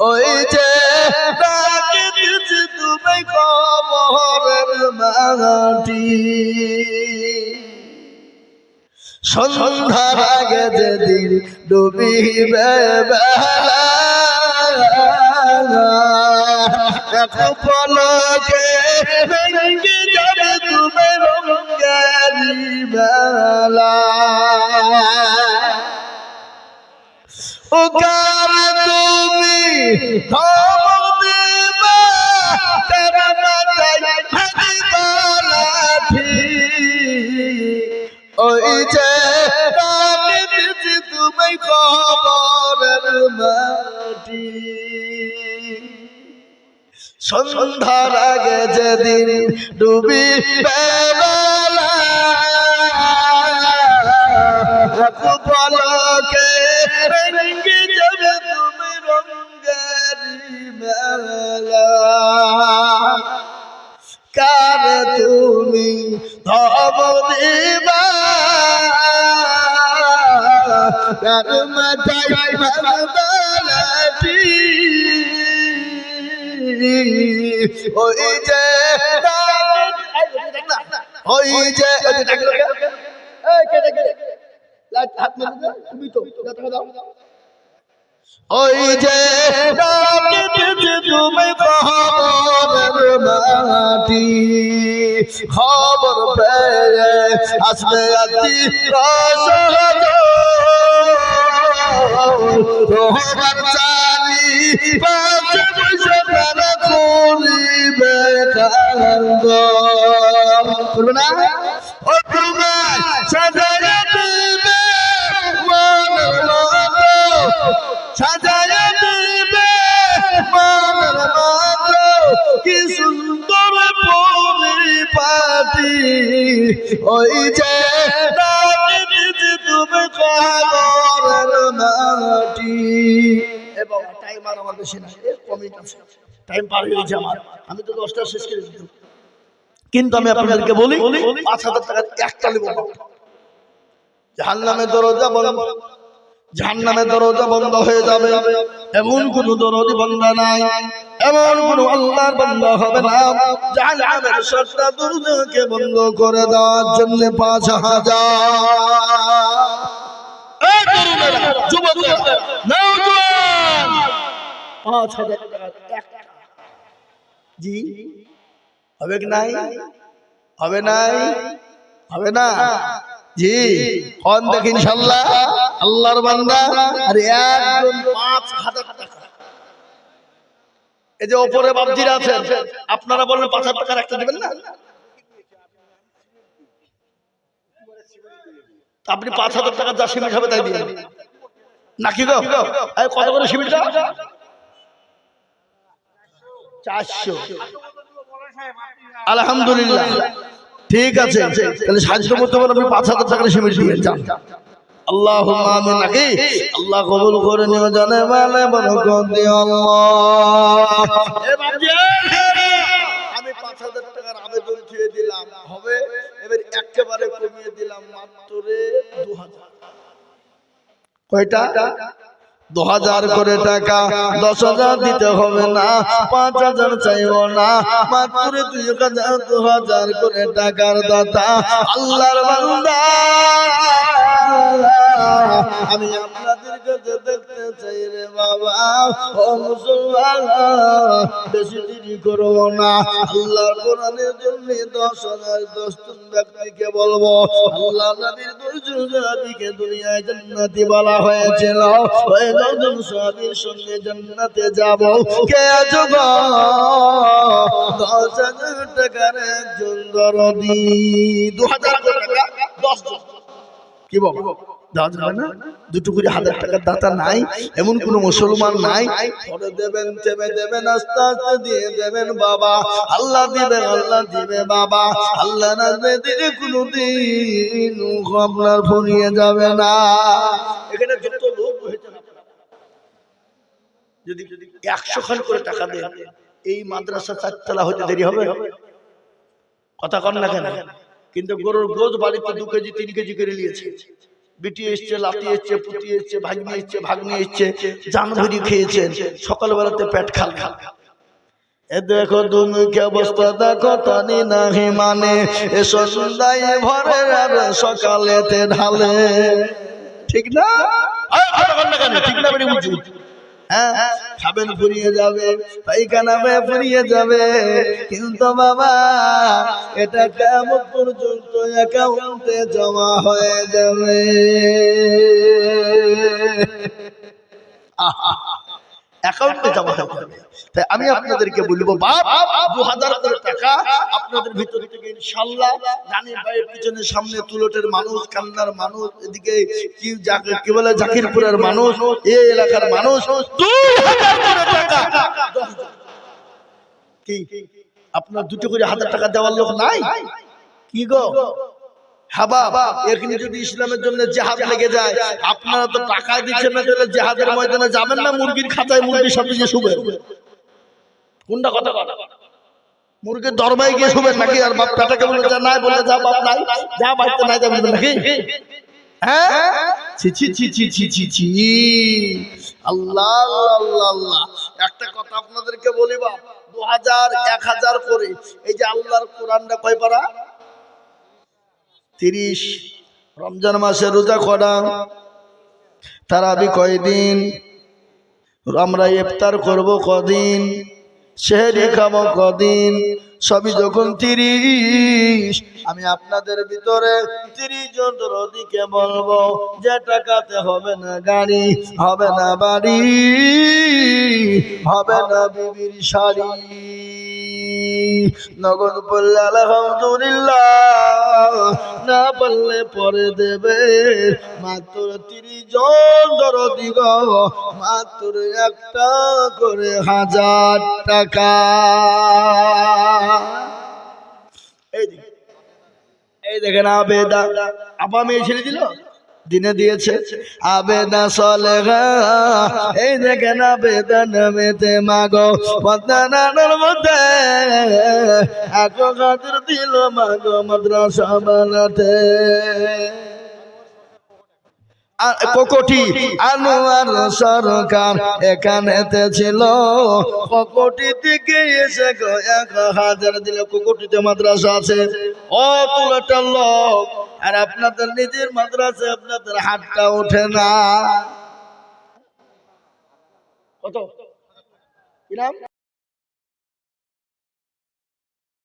ওই যে তুমি খবরের মাটি। সন্ধ্যার আগে যেদিন ডুবিবে বেলা। পলকে ভেঙে যাবে তুমি রঙেরি বেলা ও কার তুমি তুমি খবরের মাটি সন্ধ্যার আগে যেদিন ডুবি পলকে, রঙ্গে যাবে তুমি রঙ্গেরি মেলা। কার তুমি ধব দিবা? কার মাথায় ভাবলাটি ওই যে ওই যে তুমি তো ওই যে তুমি মাটি খবর পেয়ে আসবে আতি তোমার জানি পাশে বসে তারা করিবে না ও তোমার সাজারে দিবে মনের মতো সাজারে দিবে মনের মতো কি সুন্দর পরিপাটি ওই যে তুমি খবরের মাটি টাইম পার হয়ে গেছে আমার। আমি তো দশটা শেষ করে দিতাম। কিন্তু আমি আপনাদেরকে বলি পাঁচ হাজার টাকার একটা নেব জাহান্নামের দরজা বন্ধ। জাহান্নামের দরজা বন্ধ হয়ে যাবে। এমন কোন দরজা বন্ধ নাই। এমন কোন আল্লাহর বন্ধ হবে না। জাহান্নামের সত্তা দুর্যোগকে বন্ধ করে দেওয়ার জন্য পাঁচ হাজার। পাঁচ হাজার একটা জি হবে কি নাই হবে নাই হবে না জি হন দেখি ইনশাল্লাহ আল্লাহর বান্দা আর একজন পাঁচ হাজার টাকা এই যে ওপরে বাবজিরা আছেন আপনারা বললেন পাঁচ হাজার টাকার একটা দেবেন না আপনি পাঁচ হাজার টাকার যা সিমেন্ট হবে তাই দিবেন নাকি গো কত করে সিমেন্টটা চারশো। আলহামদুলিল্লাহ। ঠিক আছে। তাহলে সাহায্য করতে পারেন আপনি পাঁচ হাজার টাকা সিমেন্ট দিয়ে যান। আল্লাহ নাকি? আল্লাহ কবুল করে নিও জানে মানে বরকত দিও আল্লাহ। আমি পাঁচ হাজার টাকার আবেদন ছুঁয়ে দিলাম। হবে? এবার একেবারে কমিয়ে দিলাম মাত্র দু হাজার। কয়টা? দু হাজার করে টাকা, দশ হাজার দিতে হবে না, পাঁচ হাজার চাইব না। মাত্র দুই হাজার, দু হাজার করে টাকার দাতা, আল্লাহর আমি আপনাদের কাছে দেখতে চাই রে বাবা। ও মুসলমান, বেশি দেরি না। আল্লাহর কোরআনের জন্য দশ হাজার ব্যক্তিকে বলব আল্লাহ নবীর দুইজন দুনিয়ায় জান্নাতি বলা হয়েছিল। ওই সঙ্গে জান্নাতে যাব। কে আছো দশ হাজার টাকার একজন দরদি। দু হাজার টাকা? দশ কি বল দেওয়া যাবে না। দুটো করে হাজার টাকার দাতা নাই, এমন কোন মুসলমান নাই। দেবেন, চেপে দেবেন, আস্তে আস্তে দিয়ে দেবেন বাবা। আল্লাহ দিবে আল্লাহ দিবে বাবা। আল্লাহ না দিলে কোনো দিন আপনার ফুরিয়ে যাবে না। এখানে যত লোক যদি একশো খান করে টাকা দেন, এই মাদ্রাসা চারতলা হতে দেরি হবে? কথা কন না কেন? কিন্তু গরুর গোজ বাড়িতে দু কেজি, তিন কেজি করে নিয়েছে। বিটি এসছে লাতি এসছে পুতি এসছে ভাগ্নি এসছে ভাগ্নি এসছে জানভরি খেয়েছেন সকালবেলাতে পেট খাল খাল এ দেখো দুমুখে অবস্থা দেখো তানি নাহি মানে এ সন্ধ্যায় ভরে আর সকালেতে ঢালে ঠিক না? ঠিক না হ্যাঁ খাবেন ফুরিয়ে যাবে পাইখানা ফুরিয়ে যাবে। কিন্তু বাবা, এটা কেমন পর্যন্ত অ্যাকাউন্টে জমা হয়ে যাবে? অ্যাকাউন্টে জমা যাবে। তাই আমি আপনাদেরকে বলব বাপ দু হাজার টাকা আপনাদের ভিতর থেকে ইনশাল্লাহ রানী ভাইয়ের পিছনে সামনে তুলটের মানুষ কান্নার মানুষ এদিকে কি কি বলে জাকিরপুরের মানুষ এই এলাকার মানুষ কি? আপনার দুটো করে হাজার টাকা দেওয়ার লোক নাই? কি গো? হাবা এখানে যদি ইসলামের জন্য জেহাদ লেগে যায়, আপনারা তো টাকা দিচ্ছেন না, তাহলে জেহাদের ময়দানে যাবেন না, মুরগির খাঁচায় মুরগির সাথে গিয়ে শুবেন কোনটা কথা? মুরগির দরবাই গিয়ে শুবেন নাকি? আর বাপ পেটাকে বলে যা নাই বলে যা, বাপ নাই, যা বাড়িতে নাই যাবেন নাকি? হ্যাঁ? আল্লাহ আল্লাহ আল্লাহ একটা কথা আপনাদেরকে বলি বাপ দু হাজার এক হাজার করে, এই যে আল্লাহর কোরআনটা কয় পারা? তিরিশ, রমজান মাসে রোজা করা। তারাবি কয়দিন? আমরা ইফতার করব কদিন? সেহরি খাব কদিন? সবই যখন তিরিশ, আমি আপনাদের ভিতরে তিরিশ জন দিকে বলব, যে টাকাতে হবে না গাড়ি, হবে না বাড়ি, হবে না বিবির শাড়ি। নগদ পড়লে আলহামদুলিল্লাহ। না বললে পরে দেবে। মাত্র তিরিশ জন দরদি গো মাত্র একটা করে হাজার টাকা। এই দেখেন আবেদা। আপা মেয়ে ছেড়ে দিল? দিনে দিয়েছে। আবেদা সলে এই দেখেন আবেদা নামেতে মাগো পদ্মানার মধ্যে এক খাতির দিল মাগো মাদ্রাসা বানাতে। কোকটি আনোয়ার সরকার এখানেতে ছিল। কোকটি থেকে এসে গো এক হাজার দিল কোকটিতে মাদ্রাসা আছে। ও তুলাটার লোক। আর আপনাদের নিজের মাদ্রাসে আপনাদের হাতটা ওঠে না। কত? কি নাম?